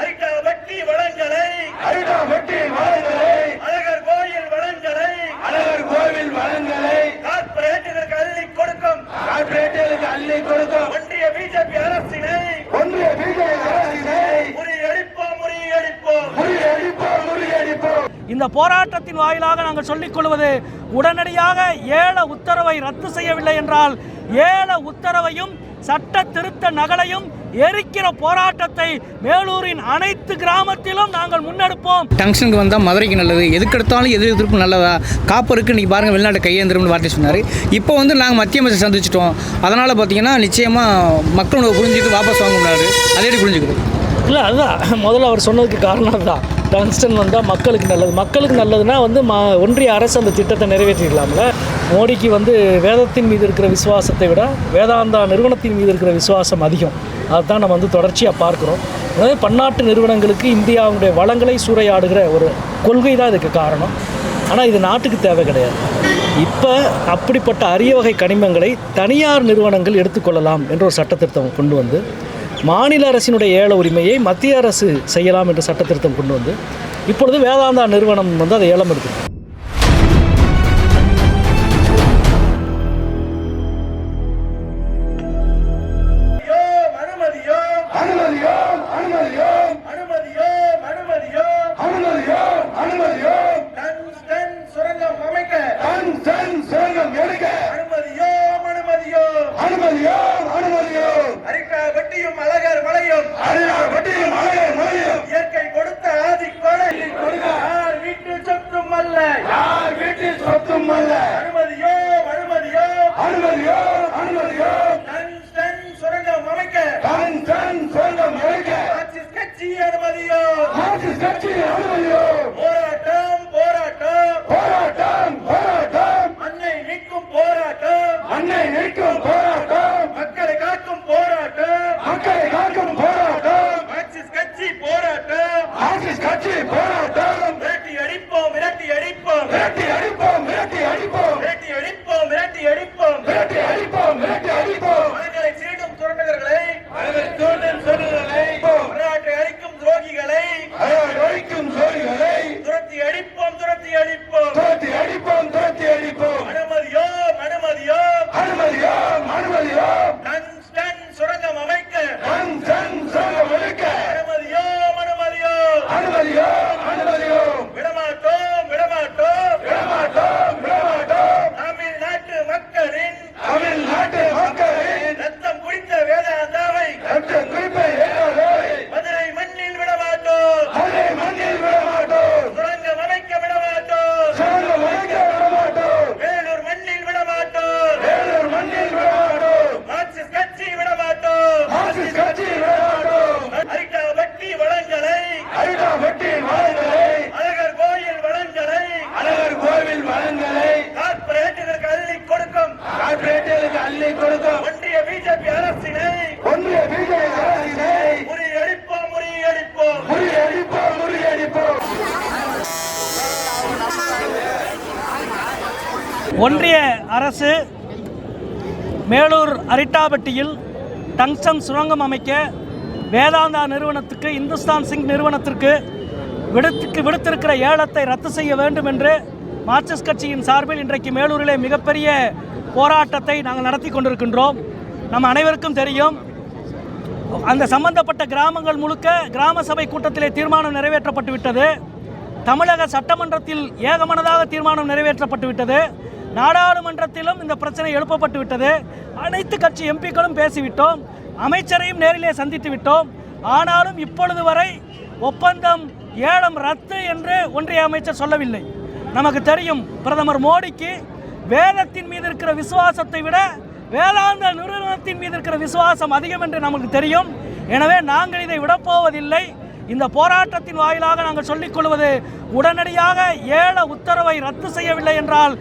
Areca வெட்டி வளங்களை அரிடா வெட்டி வளங்களை அழகர் கோயில் வளங்களை அழகர் கோவில் வளங்களை கார்ப்பரேட்டுகளுக்கு அள்ளி கொடுக்கும். கார்பரேட்டுகளுக்கு அள்ளி கொடுக்கும். ஒன்றிய பிஜேபி அரசினை. ஒன்றிய பிஜேபி அரசினை. முறியடிப்போம் முறியடிப்போம் முறியடிப்போம் முறியடிப்போம் இந்த போராட்டத்தின் வாயிலாக நாங்கள் சொல்லிக் கொள்வது உடனடியாக ஏல உத்தரவை ரத்து செய்யவில்லை என்றால் ஏல உத்தரவையும் சட்ட திருத்த நகலையும் எரிக்கிற போராட்டத்தை மேலூரின் அனைத்து கிராமத்திலும் நாங்கள் முன்னெடுப்போம். டங்ஷனுக்கு வந்தால் மதுரைக்கு நல்லது. எதுக்கு எடுத்தாலும் எது எதிர்ப்பு நல்லதா? காப்பருக்கு இன்றைக்கி பாருங்கள் வெளிநாட்டு கையேந்திரம்னு வார்த்தை சொன்னார். இப்போ வந்து நாங்கள் மத்திய அமைச்சர் சந்திச்சிட்டோம். அதனால் பார்த்தீங்கன்னா நிச்சயமாக மக்களோட புரிஞ்சுட்டு வாபஸ் வாங்க முடியாது அதே புரிஞ்சுக்கிறது இல்லை அதுதான் முதல்ல அவர் சொன்னதுக்கு காரணம் அதுதான். டங்ஸ்டன் வந்தால் மக்களுக்கு நல்லது. மக்களுக்கு நல்லதுன்னா வந்து மா ஒன்றிய அரசு அந்த திட்டத்தை நிறைவேற்றிக்கலாம்ல மோடிக்கு வந்து வேதத்தின் மீது இருக்கிற விசுவாசத்தை விட வேதாந்தா நிறுவனத்தின் மீது இருக்கிற விசுவாசம் அதிகம். அதுதான் நம்ம வந்து தொடர்ச்சியாக பார்க்குறோம். எனவே பன்னாட்டு நிறுவனங்களுக்கு இந்தியாவுடைய வளங்களை சூறையாடுகிற ஒரு கொள்கை தான் இதுக்கு காரணம். ஆனால் இது நாட்டுக்கு தேவை கிடையாது. இப்போ அப்படிப்பட்ட அரிய வகை கனிமங்களை தனியார் நிறுவனங்கள் எடுத்துக்கொள்ளலாம் என்ற ஒரு சட்டத்திருத்தம் கொண்டு வந்து மாநில அரசினுடைய ஏல உரிமையை மத்திய அரசு செய்யலாம் என்ற சட்டத்திருத்தம் கொண்டு வந்து இப்பொழுது வேதாந்தா நிறுவனம் வந்து அதை ஏலம் எடுக்குது அனுமதியோ ஒன்றிய அரசு மேலூர் அரிட்டாபட்டியில் டங்ஸ்டன் சுரங்கம் அமைக்க வேதாந்தா நிறுவனத்துக்கு இந்துஸ்தான் சிங் நிறுவனத்திற்கு விடுத்துக்கு விடுத்திருக்கிற ஏலத்தை ரத்து செய்ய வேண்டும் என்று மார்க்சிஸ்ட் கட்சியின் சார்பில் இன்றைக்கு மேலூரிலே மிகப்பெரிய போராட்டத்தை நாங்கள் நடத்தி கொண்டிருக்கின்றோம். நம்ம அனைவருக்கும் தெரியும் அந்த சம்பந்தப்பட்ட கிராமங்கள் முழுக்க கிராம சபை கூட்டத்திலே தீர்மானம் நிறைவேற்றப்பட்டு விட்டது தமிழக சட்டமன்றத்தில் ஏகமனதாக தீர்மானம் நிறைவேற்றப்பட்டு விட்டது நாடாளுமன்றத்திலும் இந்த பிரச்சனை எழுப்பப்பட்டு விட்டது. அனைத்து கட்சி எம்பிக்களும் பேசிவிட்டோம். அமைச்சரையும் நேரிலே சந்தித்து விட்டோம். ஆனாலும் இப்பொழுது வரை ஒப்பந்தம் ஏலம் ரத்து என்று ஒன்றிய அமைச்சர் சொல்லவில்லை. நமக்கு தெரியும் பிரதமர் மோடிக்கு வேதத்தின் மீது இருக்கிற விசுவாசத்தை விட வேதாந்த நிறுவனத்தின் மீது இருக்கிற விசுவாசம் அதிகம் என்று நமக்கு தெரியும். எனவே நாங்கள் இதை விடப்போவதில்லை இந்த போராட்டத்தின் வாயிலாக நாங்கள் சொல்லிக் கொள்வது உடனடியாக ஏல உத்தரவை ரத்து செய்யவில்லை என்றால்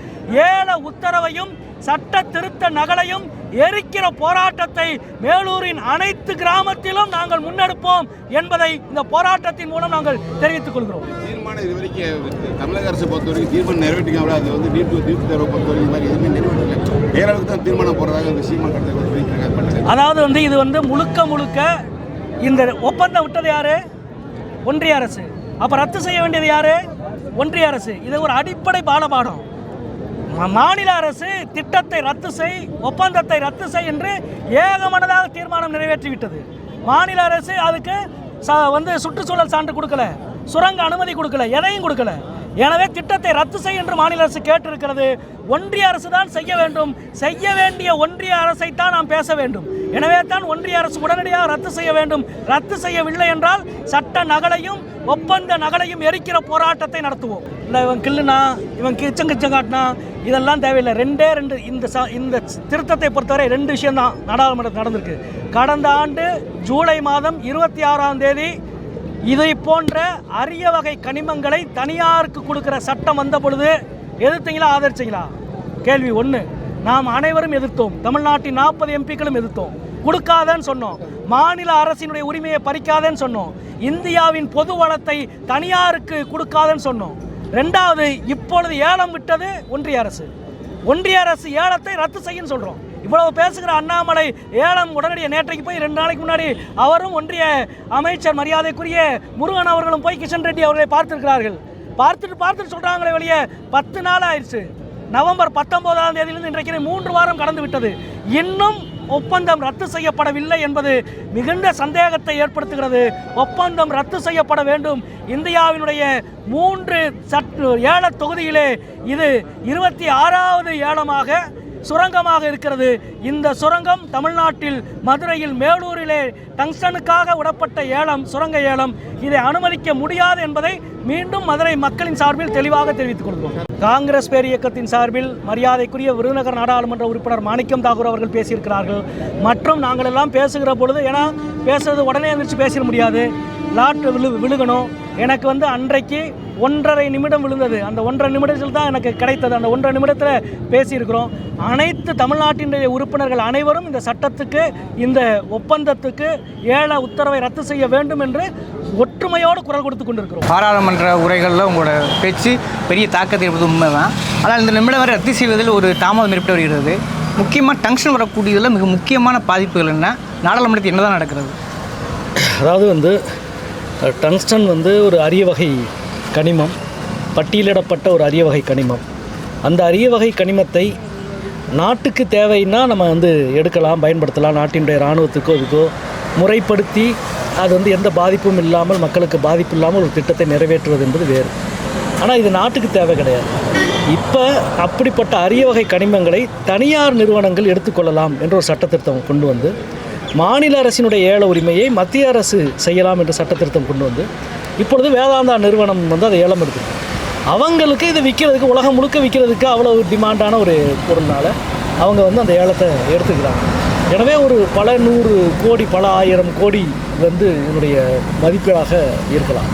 ஏல உத்தரவையும் சட்ட திருத்த நகலையும் எரிக்கிற போராட்டத்தை மேலூரின் அனைத்து கிராமத்திலும் நாங்கள் முன்னெடுப்போம் என்பதை இந்த போராட்டத்தின் மூலம் நாங்கள் தெரிவித்துக் கொள்கிறோம். தீர்மானம் இது வரைக்கும் தமிழக அரசை பொறுத்த வரைக்கும் தீர்மானம் நிறைவேற்றிக்காம அது வந்து நீட்டு தீர்ப்பு தேர்வை பொறுத்த வரைக்கும் இந்த மாதிரி எதுவுமே நிறைவேற்றல. பேரளவுக்கு தான் தீர்மானம் போடுறதாக இந்த அதாவது வந்து இது வந்து முழுக்க முழுக்க இந்த ஒப்பந்தம் விட்டது யாரு? ஒன்றிய அரசு. அப்போ ரத்து செய்ய வேண்டியது யாரு? ஒன்றிய அரசு. இது ஒரு அடிப்படை பாலபாடம். மாநில அரசு திட்டத்தை ரத்து செய் ஒப்பந்தத்தை ரத்து செய் என்று ஏகமனதாக தீர்மானம் நிறைவேற்றிவிட்டது. மாநில அரசு அதுக்கு வந்து சுற்றுச்சூழல் சான்று கொடுக்கல சுரங்க அனுமதி கொடுக்கல எதையும் கொடுக்கல. எனவே திட்டத்தை ரத்து செய் என்று மாநில அரசு கேட்டிருக்கிறது. ஒன்றிய அரசு தான் செய்ய வேண்டும். செய்ய வேண்டிய ஒன்றிய அரசை தான் நாம் பேச வேண்டும். எனவே தான் ஒன்றிய அரசு உடனடியாக ரத்து செய்ய வேண்டும். ரத்து செய்யவில்லை என்றால் சட்ட நகலையும் ஒப்பந்த நகலையும் எரிக்கிற போராட்டத்தை நடத்துவோம். இல்லை இவன் கில்லுனா இவன் கிச்சம் கிச்சம் காட்டினா இதெல்லாம் தேவையில்லை. ரெண்டே ரெண்டு இந்த ச இந்த திருத்தத்தை பொறுத்தவரை ரெண்டு விஷயம்தான் நாடாளுமன்றத்தில் நடந்திருக்கு. கடந்த ஆண்டு ஜூலை மாதம் இருபத்தி ஆறாம் தேதி இதை போன்ற அரிய வகை கனிமங்களை தனியாருக்கு கொடுக்கிற சட்டம் வந்த பொழுது எதிர்த்தீங்களா ஆதரிச்சீங்களா? கேள்வி ஒன்று நாம் அனைவரும் எதிர்த்தோம். தமிழ்நாட்டின் நாற்பது எம்பிக்களும் எதிர்த்தோம். கொடுக்காதன்னு சொன்னோம். மாநில அரசினுடைய உரிமையை பறிக்காதேன்னு சொன்னோம். இந்தியாவின் பொது வளத்தை தனியாருக்கு கொடுக்காதன்னு சொன்னோம். ரெண்டாவது இப்பொழுது ஏலம் விட்டது ஒன்றிய அரசு. ஒன்றிய அரசு ஏலத்தை ரத்து செய்யும் சொல்கிறோம் இவ்வளவு பேசுகிற அண்ணாமலை ஏலம் உடனடியாக நேற்றைக்கு போய் ரெண்டு நாளைக்கு முன்னாடி அவரும் ஒன்றிய அமைச்சர் மரியாதைக்குரிய முருகன் அவர்களும் போய் கிஷன் ரெட்டி அவர்களை பார்த்திருக்கிறார்கள். பார்த்துட்டு பார்த்துட்டு சொல்கிறாங்களே வெளியே பத்து நாள் ஆயிடுச்சு. நவம்பர் பத்தொன்பதாம் தேதியிலிருந்து இன்றைக்கு மூன்று வாரம் கடந்து விட்டது. இன்னும் ஒப்பந்தம் ரத்து செய்யப்படவில்லை என்பது மிகுந்த சந்தேகத்தை ஏற்படுத்துகிறது. ஒப்பந்தம் ரத்து செய்யப்பட வேண்டும். இந்தியாவினுடைய மூன்று சற்று ஏல தொகுதியிலே இது இருபத்தி ஆறாவது ஏலமாக சுரங்கமாக இருக்கிறது. இந்த சுரங்கம் தமிழ்நாட்டில் மதுரையில் மேலூரிலே டங்ஸ்டனுக்காக விடப்பட்ட ஏலம் சுரங்க ஏலம். இதை அனுமதிக்க முடியாது என்பதை மீண்டும் மதுரை மக்களின் சார்பில் தெளிவாக தெரிவித்துக் கொள்கிறோம் காங்கிரஸ் பேர் இயக்கத்தின் சார்பில் மரியாதைக்குரிய விருதுநகர் நாடாளுமன்ற உறுப்பினர் மாணிக்கம் தாகூர் அவர்கள் பேசியிருக்கிறார்கள். மற்றும் நாங்கள் எல்லாம் பேசுகிற பொழுது ஏன்னா பேசுறது உடனே எழுந்திரிச்சு பேசிட முடியாது. லாட்டு விழு விழுகணும். எனக்கு வந்து அன்றைக்கு ஒன்றரை நிமிடம் விழுந்தது. அந்த ஒன்றரை நிமிடத்தில் தான் எனக்கு கிடைத்தது. அந்த ஒன்றரை நிமிடத்தில் பேசியிருக்கிறோம். அனைத்து தமிழ்நாட்டினுடைய உறுப்பினர்கள் அனைவரும் இந்த சட்டத்துக்கு இந்த ஒப்பந்தத்துக்கு ஏல உத்தரவை ரத்து செய்ய வேண்டும் என்று ஒற்றுமையோடு குரல் கொடுத்து கொண்டிருக்கிறோம். பாராளுமன்ற உரைகளில் உங்களோட பேச்சு பெரிய தாக்கத்தை இருப்பது உண்மைதான். ஆனால் இந்த நிமிடம் வரை ரத்து செய்வதில் ஒரு தாமதம் ஏற்பட்டு வருகிறது. முக்கியமாக டங்ஷன் வரக்கூடியதில் மிக முக்கியமான பாதிப்புகள் என்ன? நாடாளுமன்றத்தில் என்னதான் நடக்கிறது? அதாவது வந்து டங்ஸ்டன் வந்து ஒரு அரிய வகை கனிமம் பட்டியலிடப்பட்ட ஒரு அரிய வகை கனிமம். அந்த அரிய வகை கனிமத்தை நாட்டுக்கு தேவைன்னா நம்ம வந்து எடுக்கலாம் பயன்படுத்தலாம். நாட்டினுடைய இராணுவத்துக்கோ இதுக்கோ முறைப்படுத்தி அது வந்து எந்த பாதிப்பும் இல்லாமல் மக்களுக்கு பாதிப்பு இல்லாமல் ஒரு திட்டத்தை நிறைவேற்றுவது என்பது வேறு. ஆனால் இது நாட்டுக்கு தேவை கிடையாது. இப்போ அப்படிப்பட்ட அரிய வகை கனிமங்களை தனியார் நிறுவனங்கள் எடுத்துக்கொள்ளலாம் என்ற ஒரு சட்டத்திருத்தம் கொண்டு வந்து மாநில அரசினுடைய ஏல உரிமையை மத்திய அரசு செய்யலாம் என்ற சட்டத்திருத்தம் கொண்டு வந்து இப்பொழுது வேதாந்தா நிறுவனம் வந்து அதை ஏலம் எடுக்குது அவங்களுக்கு இதை விற்கிறதுக்கு உலகம் முழுக்க விற்கிறதுக்கு அவ்வளோ டிமாண்டான ஒரு பொருள்னால அவங்க வந்து அந்த ஏலத்தை எடுத்துக்கிறாங்க. எனவே ஒரு பல நூறு கோடி பல ஆயிரம் கோடி வந்து இதனுடைய மதிப்பீடாக இருக்கலாம்.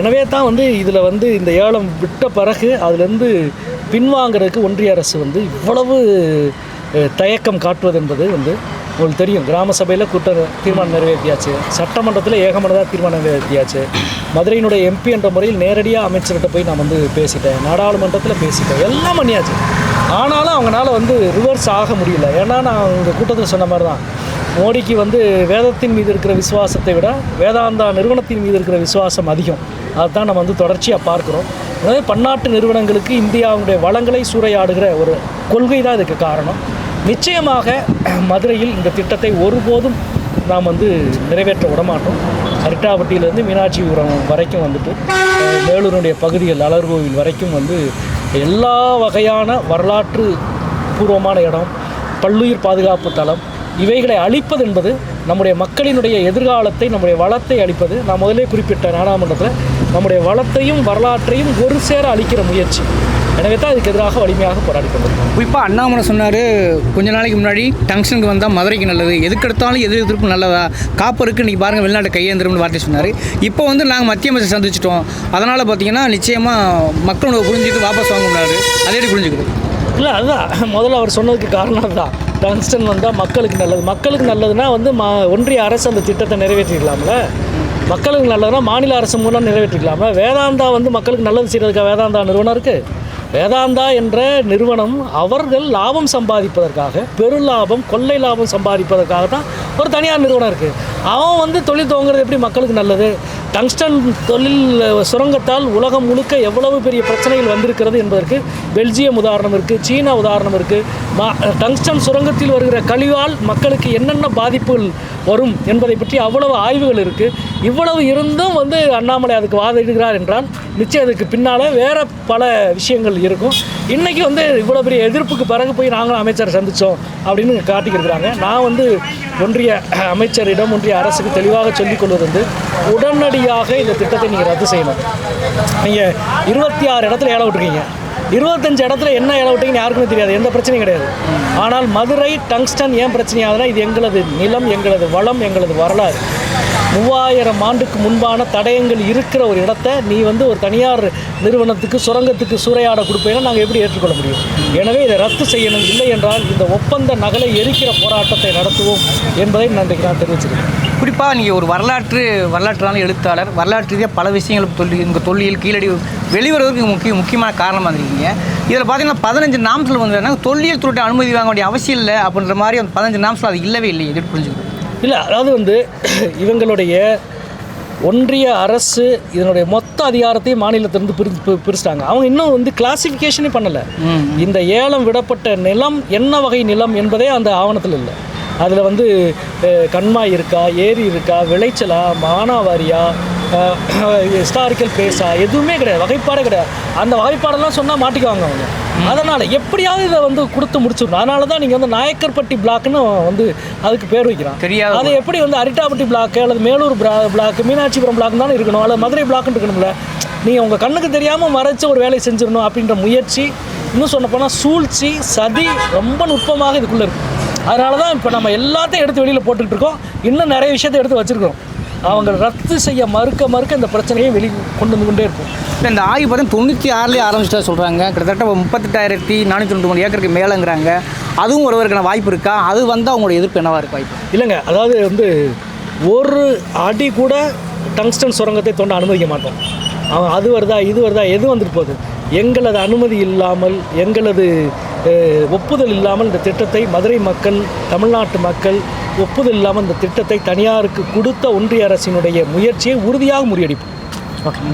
எனவே தான் வந்து இதில் வந்து இந்த ஏலம் விட்ட பிறகு அதுலேருந்து பின்வாங்கிறதுக்கு ஒன்றிய அரசு வந்து இவ்வளவு தயக்கம் காட்டுவது என்பது வந்து உங்களுக்கு தெரியும் கிராம சபையில் கூட்டம் தீர்மானம் நிறைவேற்றியாச்சு. சட்டமன்றத்தில் ஏகமனதாக தீர்மானம் நிறைவேற்றியாச்சு. மதுரையினுடைய எம்பி என்ற முறையில் நேரடியாக அமைச்சர்கிட்ட போய் நான் வந்து பேசிட்டேன். நாடாளுமன்றத்தில் பேசிட்டேன். எல்லாம் பண்ணியாச்சு. ஆனாலும் அவங்களால வந்து ரிவர்ஸ் ஆக முடியல. ஏன்னா நான் உங்கள் கூட்டத்தில் சொன்ன மாதிரி தான் மோடிக்கு வந்து வேதத்தின் மீது இருக்கிற விசுவாசத்தை விட வேதாந்தா நிறுவனத்தின் மீது இருக்கிற விசுவாசம் அதிகம். அதுதான் நம்ம வந்து தொடர்ச்சியாக பார்க்குறோம். எனவே பன்னாட்டு நிறுவனங்களுக்கு இந்தியாவுடைய வளங்களை சூறையாடுகிற ஒரு கொள்கை தான் இதுக்கு காரணம். நிச்சயமாக மதுரையில் இந்த திட்டத்தை ஒருபோதும் நாம் வந்து நிறைவேற்ற விடமாட்டோம். அரிட்டாவட்டியிலேருந்து மீனாட்சிபுரம் வரைக்கும் வந்துட்டு மேலூரினுடைய மேலூருடைய பகுதிகள் அலர்கோவில் வரைக்கும் வந்து எல்லா வகையான வரலாற்று பூர்வமான இடம் பல்லுயிர் பாதுகாப்பு தளம் இவைகளை அழிப்பது என்பது நம்முடைய மக்களினுடைய எதிர்காலத்தை நம்முடைய வளத்தை அழிப்பது. நான் முதலே குறிப்பிட்ட நாடாளுமன்றத்தில் நம்முடைய வளத்தையும் வரலாற்றையும் ஒரு சேர அழிக்கிற முயற்சி. எனவே தான் இதுக்கு எதிராக வலிமையாக போராடி கொண்டிருக்கோம். குறிப்பாக அண்ணாமலை சொன்னார் கொஞ்ச நாளைக்கு முன்னாடி டங்ஷனுக்கு வந்தால் மதுரைக்கு நல்லது எதுக்கெடுத்தாலும் எது எதிர்ப்பு நல்லதா காப்பருக்கு இன்றைக்கி பாருங்கள் வெளிநாட்டு கையேந்திரம்னு வார்த்தை சொன்னார். இப்போ வந்து நாங்கள் மத்திய அமைச்சர் சந்திச்சிட்டோம். அதனால் பார்த்தீங்கன்னா நிச்சயமாக மக்களோட புரிஞ்சுட்டு வாபஸ் வாங்க முடியாது. அதே புரிஞ்சுக்கிறது இல்லை அதுதான். முதல்ல அவர் சொன்னதுக்கு காரணம் அதுதான். டங்ஸ்டன் வந்தால் மக்களுக்கு நல்லது. மக்களுக்கு நல்லதுன்னா வந்து மா ஒன்றிய அரசு அந்த திட்டத்தை நிறைவேற்றிக்கலாம்ல. மக்களுக்கு நல்லதுன்னா மாநில அரசு மூலம் நிறைவேற்றிக்கலாம்ல. வேதாந்தா வந்து மக்களுக்கு நல்லது செய்கிறதுக்காக வேதாந்தா நிறுவனம் இருக்குது வேதாந்தா என்ற நிறுவனம் அவர்கள் லாபம் சம்பாதிப்பதற்காக பெரும் லாபம் கொள்ளை லாபம் சம்பாதிப்பதற்காக தான் ஒரு தனியார் நிறுவனம் இருக்குது அவன் வந்து தொழில் துவங்குறது எப்படி மக்களுக்கு நல்லது? டங்ஸ்டன் தொழில் சுரங்கத்தால் உலகம் முழுக்க எவ்வளவு பெரிய பிரச்சனைகள் வந்திருக்கிறது என்பதற்கு பெல்ஜியம் உதாரணம் இருக்குது சீனா உதாரணம் இருக்குது டங்ஸ்டன் சுரங்கத்தில் வருகிற கழிவால் மக்களுக்கு என்னென்ன பாதிப்புகள் வரும் என்பதை பற்றி அவ்வளவு ஆய்வுகள் இருக்குது இவ்வளவு இருந்தும் வந்து அண்ணாமலை அதுக்கு வாதிடுகிறார் என்றால் நிச்சயம் அதுக்கு பின்னால் வேறு பல விஷயங்கள் இருக்கும். இன்றைக்கி வந்து இவ்வளோ பெரிய எதிர்ப்புக்கு பிறகு போய் நாங்களும் அமைச்சரை சந்தித்தோம் அப்படின்னு காட்டிக்கிருக்கிறாங்க நான் வந்து ஒன்றிய அமைச்சரிடம் ஒன்றிய அரசுக்கு தெளிவாக சொல்லிக் கொள்வது வந்து உடனடியாக இந்த திட்டத்தை நீங்கள் ரத்து செய்யணும். நீங்கள் இருபத்தி ஆறு இடத்துல ஏழை விட்டுருக்கீங்க. இருபத்தஞ்சு இடத்துல என்ன இலை விட்டீங்கன்னு யாருக்குமே தெரியாது எந்த பிரச்சனையும் கிடையாது. ஆனால் மதுரை டங்ஸ்டன் ஏன் பிரச்சனையாகுதுன்னா இது எங்களது நிலம் எங்களது வளம் எங்களது வரலாறு. மூவாயிரம் ஆண்டுக்கு முன்பான தடயங்கள் இருக்கிற ஒரு இடத்த நீ வந்து ஒரு தனியார் நிறுவனத்துக்கு சுரங்கத்துக்கு சூறையாட கொடுப்பேன்னா நாங்கள் எப்படி ஏற்றுக்கொள்ள முடியும்? எனவே இதை ரத்து செய்யணும். இல்லை என்றால் இந்த ஒப்பந்த நகலை எரிக்கிற போராட்டத்தை நடத்துவோம் என்பதை நான் நான் தெரிவிச்சிருக்கேன் குறிப்பாக நீங்கள் ஒரு வரலாற்று வரலாற்றான எழுத்தாளர் வரலாற்று ரீதியாக பல விஷயங்கள் தொல்லி உங்கள் தொல்லியல் கீழடி வெளிவருவதற்கு முக்கிய முக்கியமான காரணமாக இருந்திருக்கீங்க. இதில் பார்த்தீங்கன்னா பதினஞ்சு நாமத்தில் வந்து தொல்லியல் துறையிட்ட அனுமதி வாங்க வேண்டிய அவசியம் இல்லை அப்படின்ற மாதிரி அந்த பதினஞ்சு நாம்ஸில் அது இல்லவே இல்லை எதிர்ப்பு புரிஞ்சுக்கணும் இல்லை அதாவது வந்து இவங்களுடைய ஒன்றிய அரசு இதனுடைய மொத்த அதிகாரத்தையும் மாநிலத்திலிருந்து பிரி பிரிச்சிட்டாங்க. அவங்க இன்னும் வந்து கிளாசிஃபிகேஷனே பண்ணலை. இந்த ஏலம் விடப்பட்ட நிலம் என்ன வகை நிலம் என்பதே அந்த ஆவணத்தில் இல்லை. அதில் வந்து கண்மாய் இருக்கா ஏரி இருக்கா விளைச்சலா மானாவாரியா ஹிஸ்டாரிக்கல் பிளேஸா எதுவுமே கிடையாது. வகைப்பாடே கிடையாது. அந்த வகைப்பாடெல்லாம் சொன்னால் மாட்டிக்குவாங்க அவங்க. அதனால் எப்படியாவது இதை வந்து கொடுத்து முடிச்சிடணும். அதனால தான் நீங்கள் வந்து நாயக்கர்பட்டி பிளாக்னு வந்து அதுக்கு பேர் வைக்கிறான் தெரியாத அது எப்படி வந்து அரிட்டாப்பட்டி பிளாக் அல்லது மேலூர் பிரா- பிளாக் மீனாட்சிபுரம் பிளாக் தானே இருக்கணும்? அல்லது மதுரை பிளாக்னு இருக்கணும்ல? நீங்கள் உங்கள் கண்ணுக்கு தெரியாமல் மறைச்சு ஒரு வேலையை செஞ்சிடணும் அப்படின்ற முயற்சி இன்னும் சொல்லப்போனால் சூழ்ச்சி சதி ரொம்ப நுட்பமாக இதுக்குள்ளே இருக்குது அதனால தான் இப்போ நம்ம எல்லாத்தையும் எடுத்து வெளியில் போட்டுக்கிட்டு இருக்கோம். இன்னும் நிறைய விஷயத்தை எடுத்து வச்சுருக்கோம் அவங்க ரத்து செய்ய மறுக்க மறுக்க இந்த பிரச்சனையை வெளி கொண்டு வந்து கொண்டே இருக்கும். இந்த ஆய்வு பார்த்தீங்கன்னா தொண்ணூற்றி ஆறுலேயே ஆரம்பிச்சிட்டா சொல்கிறாங்க கிட்டத்தட்ட முப்பத்தெட்டாயிரத்தி நானூற்றி தொண்ணூற்றி மூணு ஏக்கருக்கு மேலேங்கிறாங்க. அதுவும் வருவதற்கான வாய்ப்பு இருக்கா? அது வந்தால் அவங்களோட எதிர்ப்பு என்னவா இருக்கு வாய்ப்பு? இல்லைங்க அதாவது வந்து ஒரு அடி கூட டங்ஸ்டன் சுரங்கத்தை தோண்ட அனுமதிக்க மாட்டோம். அவன் அது வருதா இது வருதா எது வந்துட்டு போகுது? எங்களது அனுமதி இல்லாமல் எங்களது ஒப்புதல் இல்லாமல் இந்த திட்டத்தை மதுரை மக்கள் தமிழ்நாட்டு மக்கள் ஒப்புதல் இல்லாமல் இந்த திட்டத்தை தனியாருக்கு கொடுத்த ஒன்றிய அரசினுடைய முயற்சியை உறுதியாக முறியடிப்போம். ஓகே